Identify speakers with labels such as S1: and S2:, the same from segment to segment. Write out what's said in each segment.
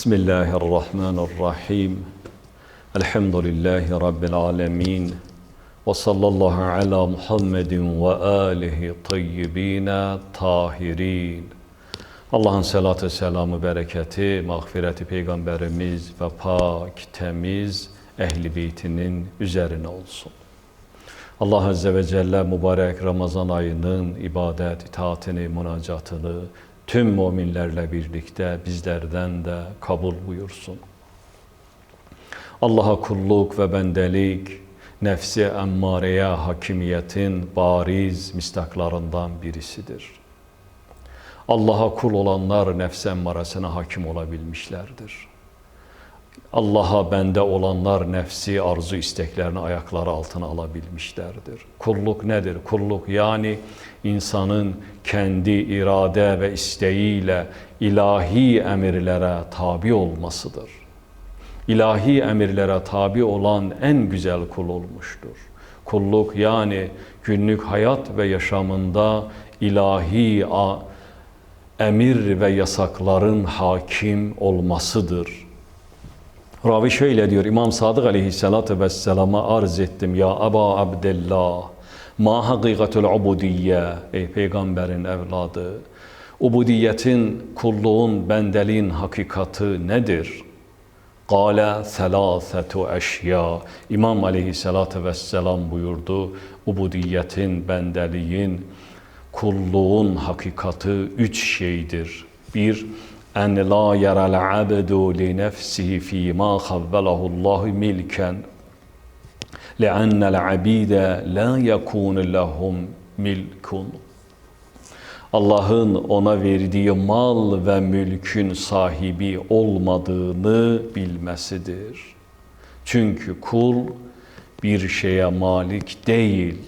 S1: بسم الله الرحمن الرحيم الحمد لله رب العالمين وصلى الله على محمد وآله طيبين tahirin. Allah'ın selatı, selamı, bereketi, mağfireti Peygamberimiz ve pak, temiz ehli beytinin üzerine olsun. Allah Azze ve Celle mübarek Ramazan ayının ibadet, itaatini, münacatını tüm müminlerle birlikte bizlerden de kabul buyursun. Allah'a kulluk ve bendelik, nefsi emmareye hakimiyetin bariz mistaklarından birisidir. Allah'a kul olanlar nefsi emmaresine hakim olabilmişlerdir. Allah'a bende olanlar nefsi arzu isteklerini ayakları altına alabilmişlerdir. Kulluk nedir? Kulluk yani insanın kendi irade ve isteğiyle ilahi emirlere tabi olmasıdır. İlahi emirlere tabi olan en güzel kul olmuştur. Kulluk yani günlük hayat ve yaşamında ilahi emir ve yasakların hakim olmasıdır. Ravi şöyle diyor, İmam Sadık aleyhissalatü vesselama arz ettim. Ya Aba Abdullah, ma hakikatul ubudiyye, ey peygamberin evladı, ubudiyetin, kulluğun, bendeliğin hakikati nedir? Kale selâsetu eşya. İmam aleyhissalatü vesselam buyurdu, ubudiyetin, bendeliğin, kulluğun hakikati üç şeydir. Bir, en la yerel abdu li nefsihi fi ma havvelahu Allah milken لأن العبيد لا يكون لهم milkun. Allah'ın ona verdiği mal ve mülkün sahibi olmadığını bilmesidir. Çünkü kul bir şeye malik değil.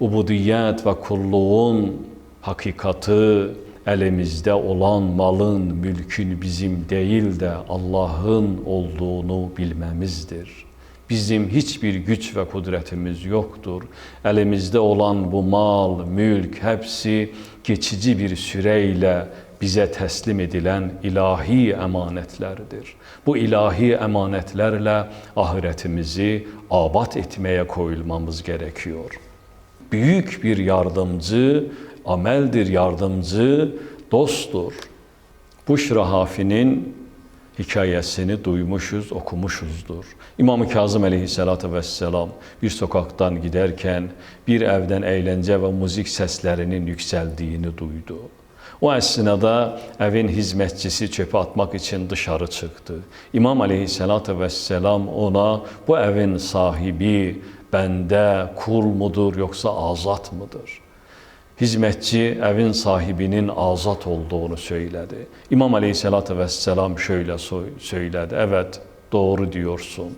S1: Ubudiyet ve kulluğun hakikati elimizde olan malın, mülkün bizim değil de Allah'ın olduğunu bilmemizdir. Bizim hiçbir güç ve kudretimiz yoktur. Elimizde olan bu mal, mülk hepsi geçici bir süreyle bize teslim edilen ilahi emanetlerdir. Bu ilahi emanetlerle ahiretimizi abat etmeye koyulmamız gerekiyor. Büyük bir yardımcı, ameldir, yardımcı, dosttur. Buşra Hafi'nin hikayesini duymuşuz, okumuşuzdur. İmam-ı Kazım aleyhissalatü vesselam bir sokaktan giderken bir evden eğlence ve müzik seslerinin yükseldiğini duydu. O esnada evin hizmetçisi çöpe atmak için dışarı çıktı. İmam aleyhissalatü vesselam ona bu evin sahibi bende kul mudur yoksa azat mıdır? Hizmetçi evin sahibinin azat olduğunu söyledi. İmam Aleyhisselatü Vesselam şöyle söyledi. Evet doğru diyorsun.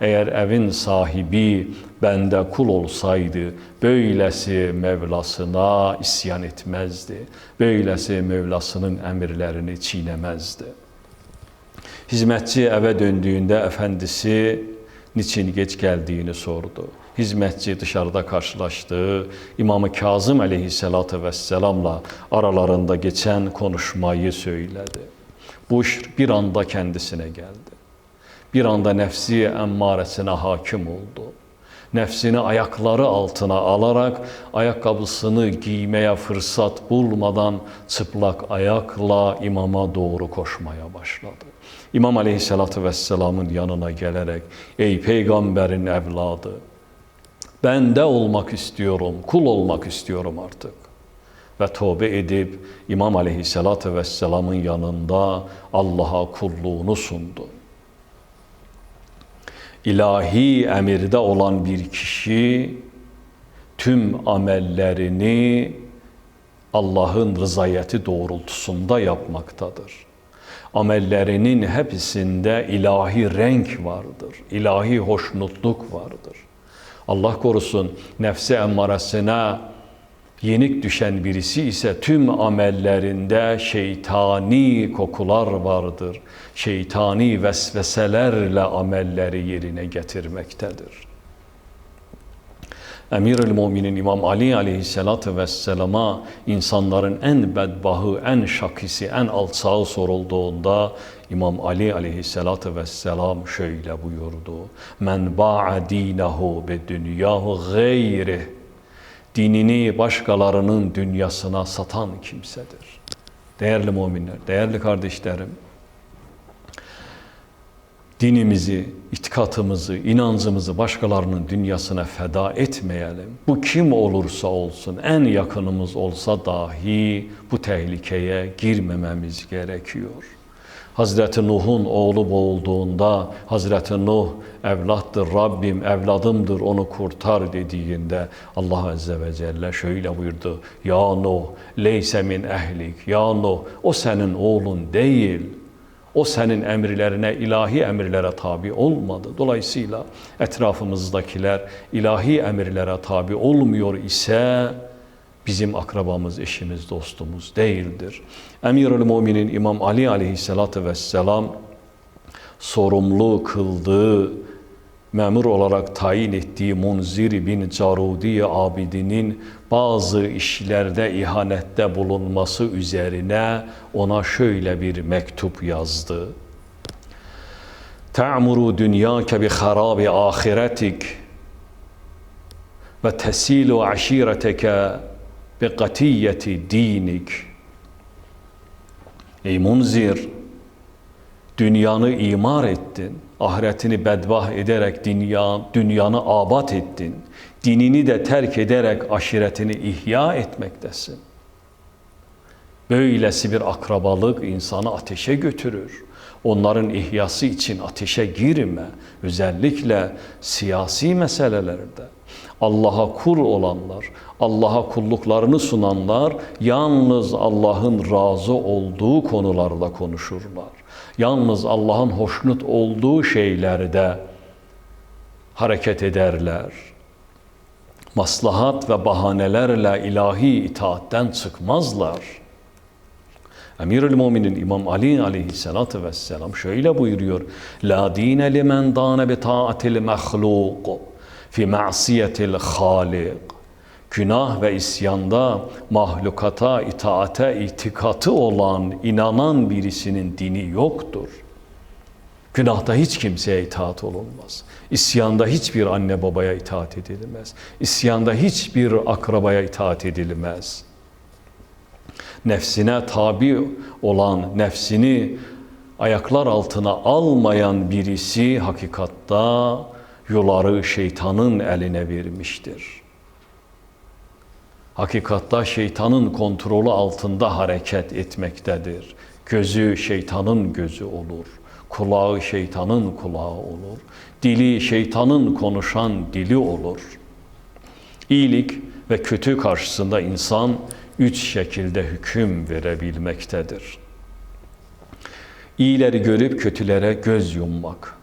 S1: Eğer evin sahibi bende kul olsaydı böylesi Mevlasına isyan etmezdi. Böylesi Mevlasının emirlerini çiğnemezdi. Hizmetçi eve döndüğünde efendisi niçin geç geldiğini sordu hizmetçi dışarıda karşılaştığı İmam-ı Kazım aleyhissalatü vesselamla aralarında geçen konuşmayı söyledi. Bu bir anda kendisine geldi. Bir anda nefsi emmaresine hakim oldu. Nefsini ayakları altına alarak ayakkabısını giymeye fırsat bulmadan çıplak ayakla imama doğru koşmaya başladı. İmam Aleyhisselatü Vesselam'ın yanına gelerek ey peygamberin evladı Bende olmak istiyorum, kul olmak istiyorum artık. Ve tövbe edip İmam Aleyhisselatü Vesselam'ın yanında Allah'a kulluğunu sundu. İlahi emirde olan bir kişi tüm amellerini Allah'ın rızayeti doğrultusunda yapmaktadır. Amellerinin hepsinde ilahi renk vardır, ilahi hoşnutluk vardır. Allah korusun nefse emmaresine yenik düşen birisi ise tüm amellerinde şeytani kokular vardır. Şeytani vesveselerle amelleri yerine getirmektedir. Emirül Müminin İmam Ali aleyhissalatü vesselama insanların en bedbahı, en şakisi, en alçağı sorulduğunda İmam Ali aleyhissalatü vesselam şöyle buyurdu. Men ba'a dinahu be dünyahu gayri. Dinini başkalarının dünyasına satan kimsedir. Değerli müminler, değerli kardeşlerim, dinimizi, itikatımızı, inancımızı başkalarının dünyasına feda etmeyelim. Bu kim olursa olsun, en yakınımız olsa dahi bu tehlikeye girmememiz gerekiyor. Hazreti Nuh'un oğlu boğulduğunda Hazreti Nuh evlattır Rabbim evladımdır onu kurtar dediğinde Allah Azze ve Celle şöyle buyurdu. Ya Nuh leyse min ehlik. Ya Nuh o senin oğlun değil. O senin emirlerine, ilahi emirlere tabi olmadı. Dolayısıyla etrafımızdakiler ilahi emirlere tabi olmuyor ise bizim akrabamız, eşimiz, dostumuz değildir. Emirül Müminin İmam Ali aleyhissalatü vesselam sorumlu kıldığı, memur olarak tayin ettiği Munzir bin Carudi Abidinin bazı işlerde ihanette bulunması üzerine ona şöyle bir mektup yazdı. Ta'muru dünyake bi harabi ahiretik ve tesilu aşireteke bi katiyeti dinik. Ey munzir, dünyanı imar ettin, ahiretini bedbah ederek dünya, dünyanı abat ettin, dinini de terk ederek aşiretini ihya etmektesin. Böylesi bir akrabalık insanı ateşe götürür. Onların ihyası için ateşe girme. Özellikle siyasi meselelerde. Allah'a kul olanlar, Allah'a kulluklarını sunanlar yalnız Allah'ın razı olduğu konularda konuşurlar. Yalnız Allah'ın hoşnut olduğu şeylerde hareket ederler. Maslahat ve bahanelerle ilahi itaatten çıkmazlar. Emirül Müminin İmam Ali aleyhissalatü vesselam şöyle buyuruyor. La dine limen dane bi taatil mahluk fi ma'siyetil halik. Günah ve isyanda mahlukata, itaate, itikatı olan, inanan birisinin dini yoktur. Günahta hiç kimseye itaat olunmaz. İsyanda hiçbir anne babaya itaat edilmez. İsyanda hiçbir akrabaya itaat edilmez. Nefsine tabi olan, nefsini ayaklar altına almayan birisi hakikatta yuları şeytanın eline vermiştir. Hakikatta şeytanın kontrolü altında hareket etmektedir. Gözü şeytanın gözü olur. Kulağı şeytanın kulağı olur. Dili şeytanın konuşan dili olur. İyilik ve kötü karşısında insan üç şekilde hüküm verebilmektedir. İyileri görüp kötülere göz yummak.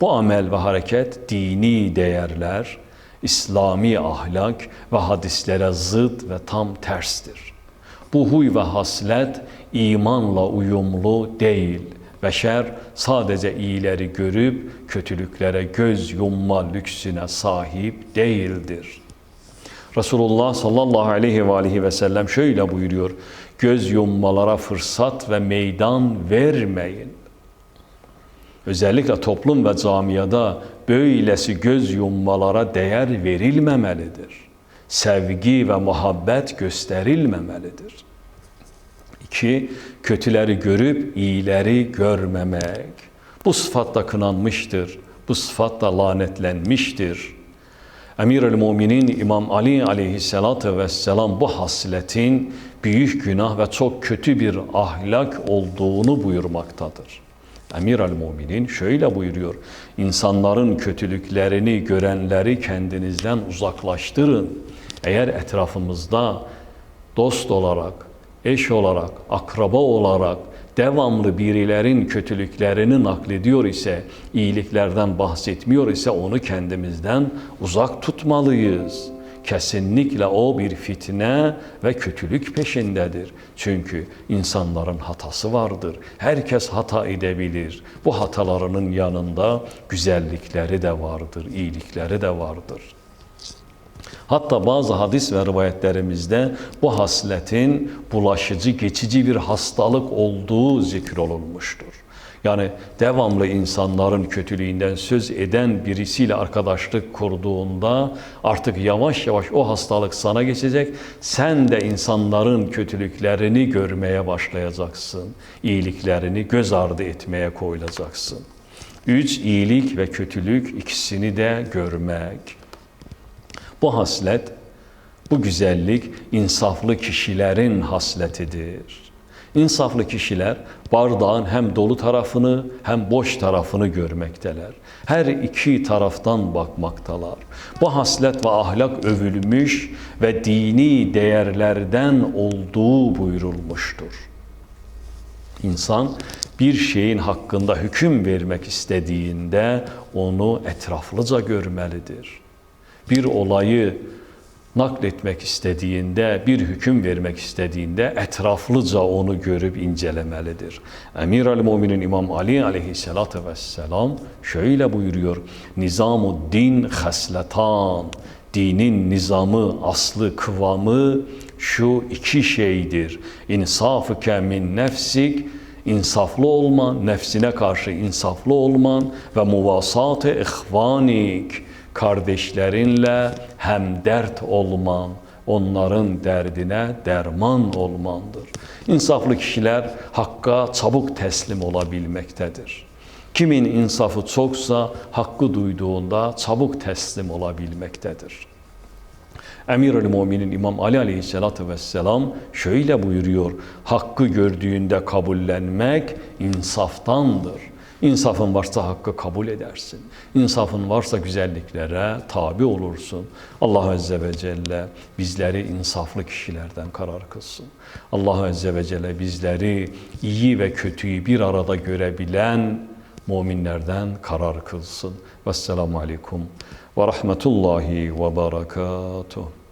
S1: Bu amel ve hareket dini değerler, İslami ahlak ve hadislere zıt ve tam terstir. Bu huy ve haslet imanla uyumlu değil. Beşer sadece iyileri görüp kötülüklere göz yumma lüksüne sahip değildir. Resulullah sallallahu aleyhi ve aleyhi ve sellem şöyle buyuruyor. Göz yummalara fırsat ve meydan vermeyin. Özellikle toplum ve camiada böylesi göz yummalara değer verilmemelidir. Sevgi ve muhabbet gösterilmemelidir. İki, kötüleri görüp iyileri görmemek. Bu sıfatla kınanmıştır. Bu sıfatla lanetlenmiştir. Emirül Müminin İmam Ali aleyhissalatü vesselam bu hasletin büyük günah ve çok kötü bir ahlak olduğunu buyurmaktadır. Emir el-Muminin şöyle buyuruyor. İnsanların kötülüklerini görenleri kendinizden uzaklaştırın. Eğer etrafımızda dost olarak, eş olarak, akraba olarak devamlı birilerin kötülüklerini naklediyor ise, iyiliklerden bahsetmiyor ise onu kendimizden uzak tutmalıyız.'' Kesinlikle o bir fitne ve kötülük peşindedir. Çünkü insanların hatası vardır. Herkes hata edebilir. Bu hatalarının yanında güzellikleri de vardır, iyilikleri de vardır. Hatta bazı hadis ve rivayetlerimizde bu hasletin bulaşıcı, geçici bir hastalık olduğu zikrolunmuştur. Yani devamlı insanların kötülüğünden söz eden birisiyle arkadaşlık kurduğunda artık yavaş yavaş o hastalık sana geçecek. Sen de insanların kötülüklerini görmeye başlayacaksın. İyiliklerini göz ardı etmeye koyulacaksın. Üç, iyilik ve kötülük ikisini de görmek. Bu haslet, bu güzellik insaflı kişilerin hasletidir. İnsaflı kişiler bardağın hem dolu tarafını hem boş tarafını görmekteler. Her iki taraftan bakmaktalar. Bu haslet ve ahlak övülmüş ve dini değerlerden olduğu buyurulmuştur. İnsan bir şeyin hakkında hüküm vermek istediğinde onu etraflıca görmelidir. Bir olayı nakletmek istediğinde, bir hüküm vermek istediğinde etraflıca onu görüp incelemelidir. Emir al Müminin İmam Ali aleyhissalatü vesselam şöyle buyuruyor. Nizamu din hasletan. Dinin nizamı, aslı, kıvamı şu iki şeydir. İnsafıke min nefsik, insaflı olman, nefsine karşı insaflı olman ve muvasat-ı ihvanik, kardeşlerinle hem dert olman, onların derdine derman olmandır. İnsaflı kişiler hakka çabuk teslim olabilmektedir. Kimin insafı çoksa hakkı duyduğunda çabuk teslim olabilmektedir. Emirül İmam Ali Aleyhisselatü Vesselam şöyle buyuruyor. Hakkı gördüğünde kabullenmek insaftandır. İnsafın varsa hakkı kabul edersin. İnsafın varsa güzelliklere tabi olursun. Allah Azze ve Celle bizleri insaflı kişilerden karar kılsın. Allah Azze ve Celle bizleri iyi ve kötüyü bir arada görebilen müminlerden karar kılsın. Vesselamu Aleyküm ve Rahmetullahi ve Berekatuhu.